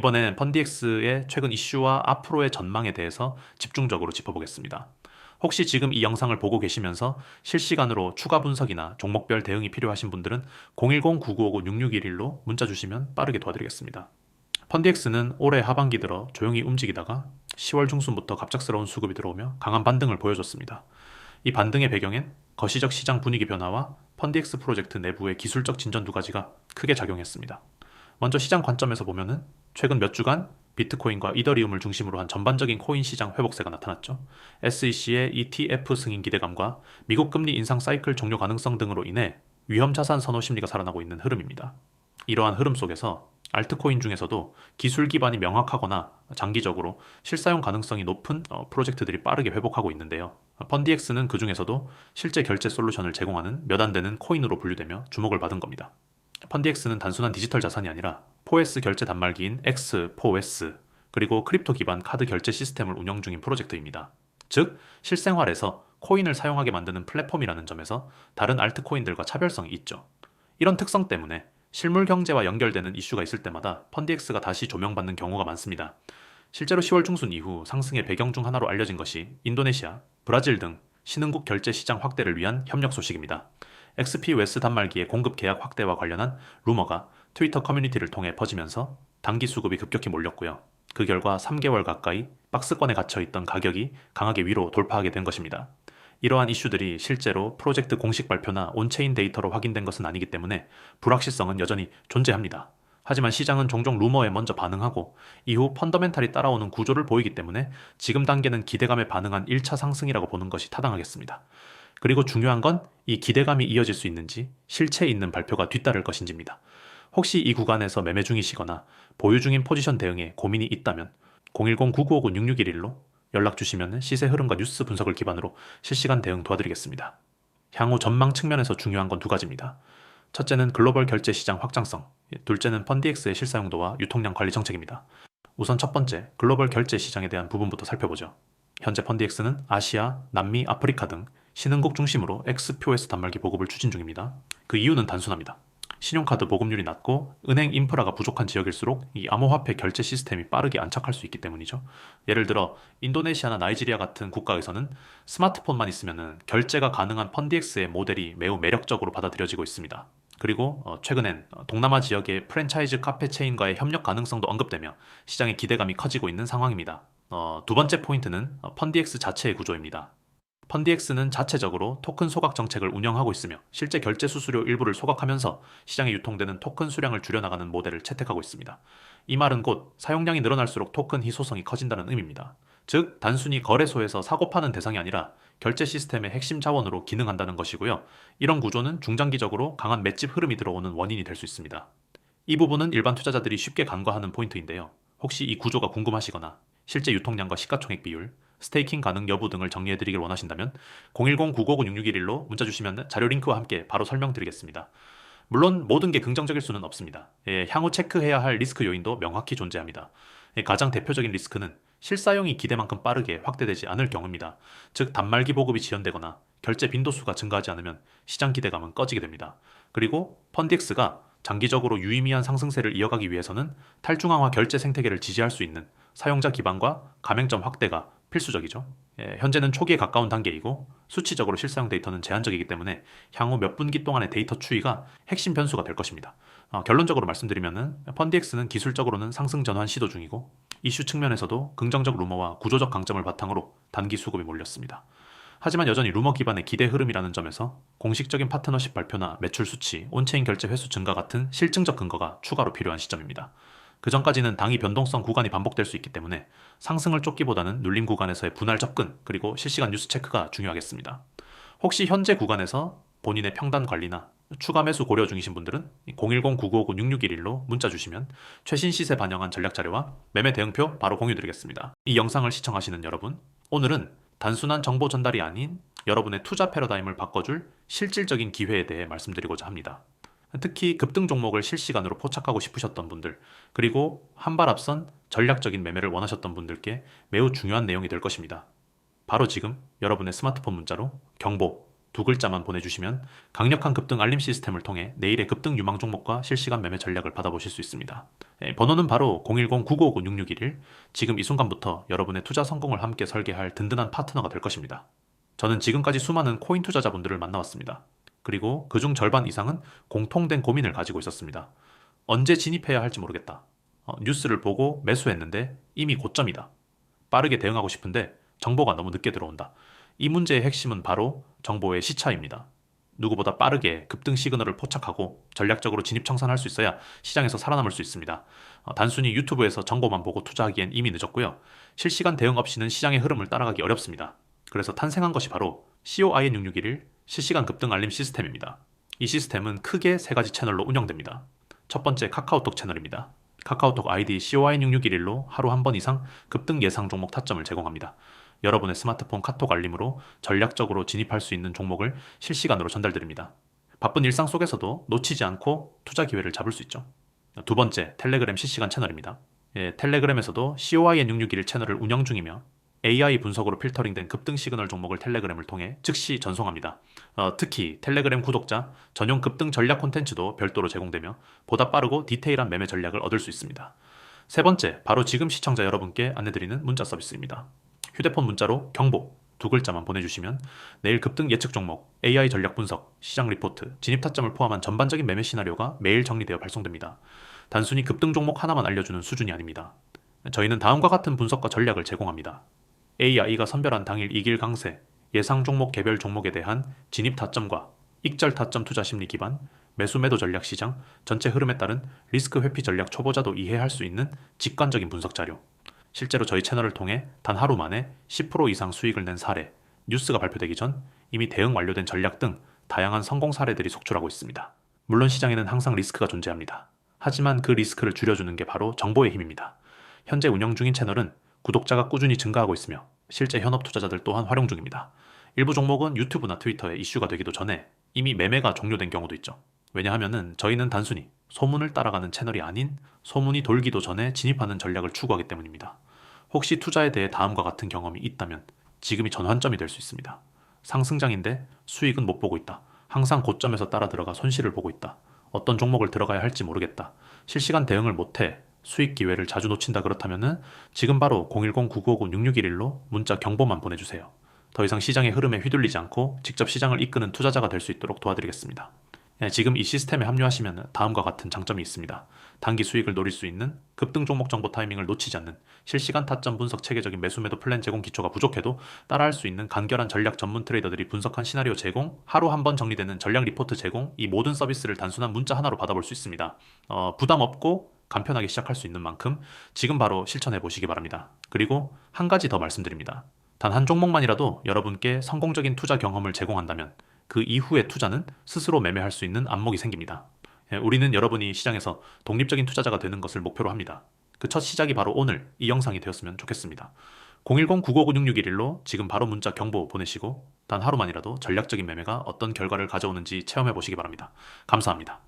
이번엔 펀디엑스의 최근 이슈와 앞으로의 전망에 대해서 집중적으로 짚어보겠습니다. 혹시 지금 이 영상을 보고 계시면서 실시간으로 추가 분석이나 종목별 대응이 필요하신 분들은 010-9959-6611로 문자 주시면 빠르게 도와드리겠습니다. 펀디엑스는 올해 하반기 들어 조용히 움직이다가 10월 중순부터 갑작스러운 수급이 들어오며 강한 반등을 보여줬습니다. 이 반등의 배경엔 거시적 시장 분위기 변화와 펀디엑스 프로젝트 내부의 기술적 진전 두 가지가 크게 작용했습니다. 먼저 시장 관점에서 보면은 최근 몇 주간 비트코인과 이더리움을 중심으로 한 전반적인 코인 시장 회복세가 나타났죠. SEC의 ETF 승인 기대감과 미국 금리 인상 사이클 종료 가능성 등으로 인해 위험 자산 선호 심리가 살아나고 있는 흐름입니다. 이러한 흐름 속에서 알트코인 중에서도 기술 기반이 명확하거나 장기적으로 실사용 가능성이 높은 어, 프로젝트들이 빠르게 회복하고 있는데요. 펀디엑스는 그 중에서도 실제 결제 솔루션을 제공하는 몇 안 되는 코인으로 분류되며 주목을 받은 겁니다. 펀디엑스는 단순한 디지털 자산이 아니라 4S 결제 단말기인 X4S 그리고 크립토 기반 카드 결제 시스템을 운영 중인 프로젝트입니다. 즉, 실생활에서 코인을 사용하게 만드는 플랫폼이라는 점에서 다른 알트코인들과 차별성이 있죠. 이런 특성 때문에 실물 경제와 연결되는 이슈가 있을 때마다 펀디엑스가 다시 조명받는 경우가 많습니다. 실제로 10월 중순 이후 상승의 배경 중 하나로 알려진 것이 인도네시아, 브라질 등 신흥국 결제 시장 확대를 위한 협력 소식입니다. XP 웨스 단말기의 공급 계약 확대와 관련한 루머가 트위터 커뮤니티를 통해 퍼지면서 단기 수급이 급격히 몰렸고요. 그 결과 3개월 가까이 박스권에 갇혀 있던 가격이 강하게 위로 돌파하게 된 것입니다. 이러한 이슈들이 실제로 프로젝트 공식 발표나 온체인 데이터로 확인된 것은 아니기 때문에 불확실성은 여전히 존재합니다. 하지만 시장은 종종 루머에 먼저 반응하고 이후 펀더멘탈이 따라오는 구조를 보이기 때문에 지금 단계는 기대감에 반응한 1차 상승이라고 보는 것이 타당하겠습니다. 그리고 중요한 건 이 기대감이 이어질 수 있는지 실체 있는 발표가 뒤따를 것인지입니다. 혹시 이 구간에서 매매 중이시거나 보유 중인 포지션 대응에 고민이 있다면 010-9959-6611로 연락 주시면 시세 흐름과 뉴스 분석을 기반으로 실시간 대응 도와드리겠습니다. 향후 전망 측면에서 중요한 건 두 가지입니다. 첫째는 글로벌 결제 시장 확장성, 둘째는 펀디엑스의 실사용도와 유통량 관리 정책입니다. 우선 첫 번째, 글로벌 결제 시장에 대한 부분부터 살펴보죠. 현재 펀디엑스는 아시아, 남미, 아프리카 등 신흥국 중심으로 XPOS 단말기 보급을 추진 중입니다. 그 이유는 단순합니다. 신용카드 보급률이 낮고 은행 인프라가 부족한 지역일수록 이 암호화폐 결제 시스템이 빠르게 안착할 수 있기 때문이죠. 예를 들어 인도네시아나 나이지리아 같은 국가에서는 스마트폰만 있으면 결제가 가능한 펀디엑스의 모델이 매우 매력적으로 받아들여지고 있습니다. 그리고 어, 최근엔 동남아 지역의 프랜차이즈 카페 체인과의 협력 가능성도 언급되며 시장의 기대감이 커지고 있는 상황입니다. 어, 두 번째 포인트는 어, 펀디엑스 자체의 구조입니다. 펀디엑스는 자체적으로 토큰 소각 정책을 운영하고 있으며 실제 결제 수수료 일부를 소각하면서 시장에 유통되는 토큰 수량을 줄여나가는 모델을 채택하고 있습니다. 이 말은 곧 사용량이 늘어날수록 토큰 희소성이 커진다는 의미입니다. 즉, 단순히 거래소에서 사고 파는 대상이 아니라 결제 시스템의 핵심 자원으로 기능한다는 것이고요. 이런 구조는 중장기적으로 강한 맷집 흐름이 들어오는 원인이 될 수 있습니다. 이 부분은 일반 투자자들이 쉽게 간과하는 포인트인데요. 혹시 이 구조가 궁금하시거나 실제 유통량과 시가총액 비율, 스테이킹 가능 여부 등을 정리해드리길 원하신다면 010-959-6611로 문자 주시면 자료 링크와 함께 바로 설명드리겠습니다. 물론 모든 게 긍정적일 수는 없습니다. 예, 향후 체크해야 할 리스크 요인도 명확히 존재합니다. 예, 가장 대표적인 리스크는 실사용이 기대만큼 빠르게 확대되지 않을 경우입니다. 즉 단말기 보급이 지연되거나 결제 빈도수가 증가하지 않으면 시장 기대감은 꺼지게 됩니다. 그리고 펀디엑스가 장기적으로 유의미한 상승세를 이어가기 위해서는 탈중앙화 결제 생태계를 지지할 수 있는 사용자 기반과 가맹점 확대가 필수적이죠. 예, 현재는 초기에 가까운 단계이고 수치적으로 실사용 데이터는 제한적이기 때문에 향후 몇 분기 동안의 데이터 추이가 핵심 변수가 될 것입니다. 어, 결론적으로 말씀드리면은 펀디엑스는 기술적으로는 상승 전환 시도 중이고 이슈 측면에서도 긍정적 루머와 구조적 강점을 바탕으로 단기 수급이 몰렸습니다. 하지만 여전히 루머 기반의 기대 흐름이라는 점에서 공식적인 파트너십 발표나 매출 수치, 온체인 결제 횟수 증가 같은 실증적 근거가 추가로 필요한 시점입니다. 그 전까지는 당이 변동성 구간이 반복될 수 있기 때문에 상승을 쫓기보다는 눌림 구간에서의 분할 접근 그리고 실시간 뉴스 체크가 중요하겠습니다. 혹시 현재 구간에서 본인의 평단 관리나 추가 매수 고려 중이신 분들은 010-9959-6611로 문자 주시면 최신 시세 반영한 전략 자료와 매매 대응표 바로 공유드리겠습니다. 이 영상을 시청하시는 여러분, 오늘은 단순한 정보 전달이 아닌 여러분의 투자 패러다임을 바꿔줄 실질적인 기회에 대해 말씀드리고자 합니다. 특히 급등 종목을 실시간으로 포착하고 싶으셨던 분들, 그리고 한 발 앞선 전략적인 매매를 원하셨던 분들께 매우 중요한 내용이 될 것입니다. 바로 지금 여러분의 스마트폰 문자로 경보 두 글자만 보내주시면 강력한 급등 알림 시스템을 통해 내일의 급등 유망 종목과 실시간 매매 전략을 받아보실 수 있습니다. 예, 번호는 바로 010-9959-6611. 지금 이 순간부터 여러분의 투자 성공을 함께 설계할 든든한 파트너가 될 것입니다. 저는 지금까지 수많은 코인 투자자분들을 만나왔습니다. 그리고 그중 절반 이상은 공통된 고민을 가지고 있었습니다. 언제 진입해야 할지 모르겠다. 어, 뉴스를 보고 매수했는데 이미 고점이다. 빠르게 대응하고 싶은데 정보가 너무 늦게 들어온다. 이 문제의 핵심은 바로 정보의 시차입니다. 누구보다 빠르게 급등 시그널을 포착하고 전략적으로 진입 청산할 수 있어야 시장에서 살아남을 수 있습니다. 어, 단순히 유튜브에서 정보만 보고 투자하기엔 이미 늦었고요. 실시간 대응 없이는 시장의 흐름을 따라가기 어렵습니다. 그래서 탄생한 것이 바로 COIN661 실시간 급등 알림 시스템입니다. 이 시스템은 크게 세 가지 채널로 운영됩니다. 첫 번째 카카오톡 채널입니다. 카카오톡 아이디 COI6611로 하루 한 번 이상 급등 예상 종목 타점을 제공합니다. 여러분의 스마트폰 카톡 알림으로 전략적으로 진입할 수 있는 종목을 실시간으로 전달드립니다. 바쁜 일상 속에서도 놓치지 않고 투자 기회를 잡을 수 있죠. 두 번째, 텔레그램 실시간 채널입니다. 예, 텔레그램에서도 COIN661 채널을 운영 중이며 AI 분석으로 필터링된 급등 시그널 종목을 텔레그램을 통해 즉시 전송합니다. 어, 특히 텔레그램 구독자 전용 급등 전략 콘텐츠도 별도로 제공되며 보다 빠르고 디테일한 매매 전략을 얻을 수 있습니다. 세 번째, 바로 지금 시청자 여러분께 안내드리는 문자 서비스입니다. 휴대폰 문자로 경보 두 글자만 보내주시면 내일 급등 예측 종목, AI 전략 분석, 시장 리포트, 진입 타점을 포함한 전반적인 매매 시나리오가 매일 정리되어 발송됩니다. 단순히 급등 종목 하나만 알려주는 수준이 아닙니다. 저희는 다음과 같은 분석과 전략을 제공합니다. AI가 선별한 당일 이길 강세, 예상 종목 개별 종목에 대한 진입 타점과 익절 타점 투자 심리 기반, 매수 매도 전략 시장, 전체 흐름에 따른 리스크 회피 전략 초보자도 이해할 수 있는 직관적인 분석 자료. 실제로 저희 채널을 통해 단 하루 만에 10% 이상 수익을 낸 사례, 뉴스가 발표되기 전 이미 대응 완료된 전략 등 다양한 성공 사례들이 속출하고 있습니다. 물론 시장에는 항상 리스크가 존재합니다. 하지만 그 리스크를 줄여주는 게 바로 정보의 힘입니다. 현재 운영 중인 채널은 구독자가 꾸준히 증가하고 있으며 실제 현업 투자자들 또한 활용 중입니다. 일부 종목은 유튜브나 트위터에 이슈가 되기도 전에 이미 매매가 종료된 경우도 있죠. 왜냐하면은 저희는 단순히 소문을 따라가는 채널이 아닌 소문이 돌기도 전에 진입하는 전략을 추구하기 때문입니다. 혹시 투자에 대해 다음과 같은 경험이 있다면 지금이 전환점이 될 수 있습니다. 상승장인데 수익은 못 보고 있다. 항상 고점에서 따라 들어가 손실을 보고 있다. 어떤 종목을 들어가야 할지 모르겠다. 실시간 대응을 못해 수익 기회를 자주 놓친다 그렇다면은 지금 바로 010-9959-6611로 문자 경보만 보내주세요. 더 이상 시장의 흐름에 휘둘리지 않고 직접 시장을 이끄는 투자자가 될 수 있도록 도와드리겠습니다. 예, 지금 이 시스템에 합류하시면 다음과 같은 장점이 있습니다. 단기 수익을 노릴 수 있는 급등 종목 정보 타이밍을 놓치지 않는 실시간 타점 분석 체계적인 매수 매도 플랜 제공 기초가 부족해도 따라할 수 있는 간결한 전략 전문 트레이더들이 분석한 시나리오 제공, 하루 한 번 정리되는 전략 리포트 제공, 이 모든 서비스를 단순한 문자 하나로 받아볼 수 있습니다. 어, 부담 없고 간편하게 시작할 수 있는 만큼 지금 바로 실천해 보시기 바랍니다. 그리고 한 가지 더 말씀드립니다. 단 한 종목만이라도 여러분께 성공적인 투자 경험을 제공한다면 그 이후의 투자는 스스로 매매할 수 있는 안목이 생깁니다. 예, 우리는 여러분이 시장에서 독립적인 투자자가 되는 것을 목표로 합니다. 그 첫 시작이 바로 오늘 이 영상이 되었으면 좋겠습니다. 010-9956-6611로 지금 바로 문자 경보 보내시고 단 하루만이라도 전략적인 매매가 어떤 결과를 가져오는지 체험해 보시기 바랍니다. 감사합니다.